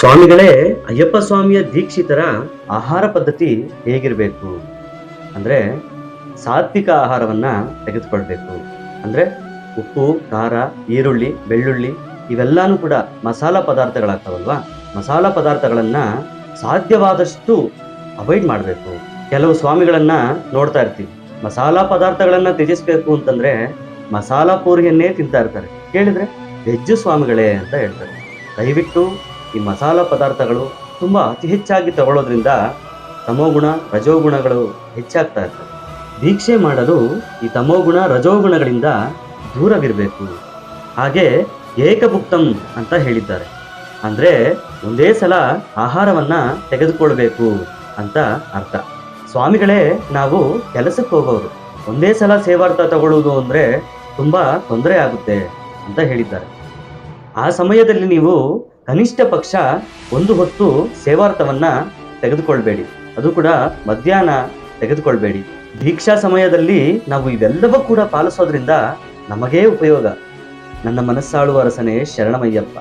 ಸ್ವಾಮಿಗಳೇ, ಅಯ್ಯಪ್ಪ ಸ್ವಾಮಿಯ ದೀಕ್ಷಿತರ ಆಹಾರ ಪದ್ಧತಿ ಹೇಗಿರಬೇಕು? ಅಂದರೆ ಸಾತ್ವಿಕ ಆಹಾರವನ್ನು ತೆಗೆದುಕೊಳ್ಬೇಕು. ಅಂದರೆ ಉಪ್ಪು, ಖಾರ, ಈರುಳ್ಳಿ, ಬೆಳ್ಳುಳ್ಳಿ ಇವೆಲ್ಲಾನು ಕೂಡ ಮಸಾಲ ಪದಾರ್ಥಗಳಾಗ್ತಾವಲ್ವಾ? ಮಸಾಲ ಪದಾರ್ಥಗಳನ್ನ ಸಾಧ್ಯವಾದಷ್ಟು ಅವಾಯ್ಡ್ ಮಾಡಬೇಕು. ಕೆಲವು ಸ್ವಾಮಿಗಳನ್ನ ನೋಡ್ತಾ ಇರ್ತೀವಿ. ಮಸಾಲ ಪದಾರ್ಥಗಳನ್ನ ತ್ಯಜಿಸಬೇಕು ಅಂತಂದ್ರೆ ಮಸಾಲ ಪೂರಿಯನ್ನೇ ತಿಂತಾ ಇರ್ತಾರೆ. ಕೇಳಿದ್ರೆ, ವೆಜ್ಜು ಸ್ವಾಮಿಗಳೇ ಅಂತ ಹೇಳ್ತಾರೆ. ದಯವಿಟ್ಟು ಈ ಮಸಾಲ ಪದಾರ್ಥಗಳು ತುಂಬಾ ಅತಿ ಹೆಚ್ಚಾಗಿ ತಗೊಳ್ಳೋದ್ರಿಂದ ತಮೋಗುಣ, ರಜೋಗುಣಗಳು ಹೆಚ್ಚಾಗ್ತಾ ಇರ್ತವೆ. ದೀಕ್ಷೆ ಮಾಡಲು ಈ ತಮೋಗುಣ, ರಜೋಗುಣಗಳಿಂದ ದೂರವಿರಬೇಕು. ಹಾಗೆ ಏಕಭುಕ್ತಂ ಅಂತ ಹೇಳಿದ್ದಾರೆ. ಅಂದರೆ ಒಂದೇ ಸಲ ಆಹಾರವನ್ನು ತೆಗೆದುಕೊಳ್ಬೇಕು ಅಂತ ಅರ್ಥ. ಸ್ವಾಮಿಗಳೇ, ನಾವು ಕೆಲಸಕ್ಕೆ ಹೋಗೋರು. ಒಂದೇ ಸಲ ಸೇವಾರ್ಥ ತಗೊಳ್ಳೋದು ಅಂದರೆ ತುಂಬ ತೊಂದರೆ ಆಗುತ್ತೆ ಅಂತ ಹೇಳಿದ್ದಾರೆ. ಆ ಸಮಯದಲ್ಲಿ ನೀವು ಕನಿಷ್ಠ ಪಕ್ಷ ಒಂದು ಹೊತ್ತು ಸೇವಾರ್ಥವನ್ನ ತೆಗೆದುಕೊಳ್ಬೇಡಿ. ಅದು ಕೂಡ ಮಧ್ಯಾಹ್ನ ತೆಗೆದುಕೊಳ್ಬೇಡಿ. ದೀಕ್ಷಾ ಸಮಯದಲ್ಲಿ ನಾವು ಇವೆಲ್ಲವೂ ಕೂಡ ಪಾಲಿಸೋದ್ರಿಂದ ನಮಗೇ ಉಪಯೋಗ. ನನ್ನ ಮನಸ್ಸಾಳುವ ಅರಸನೇ ಶರಣಮಯ್ಯಪ್ಪ.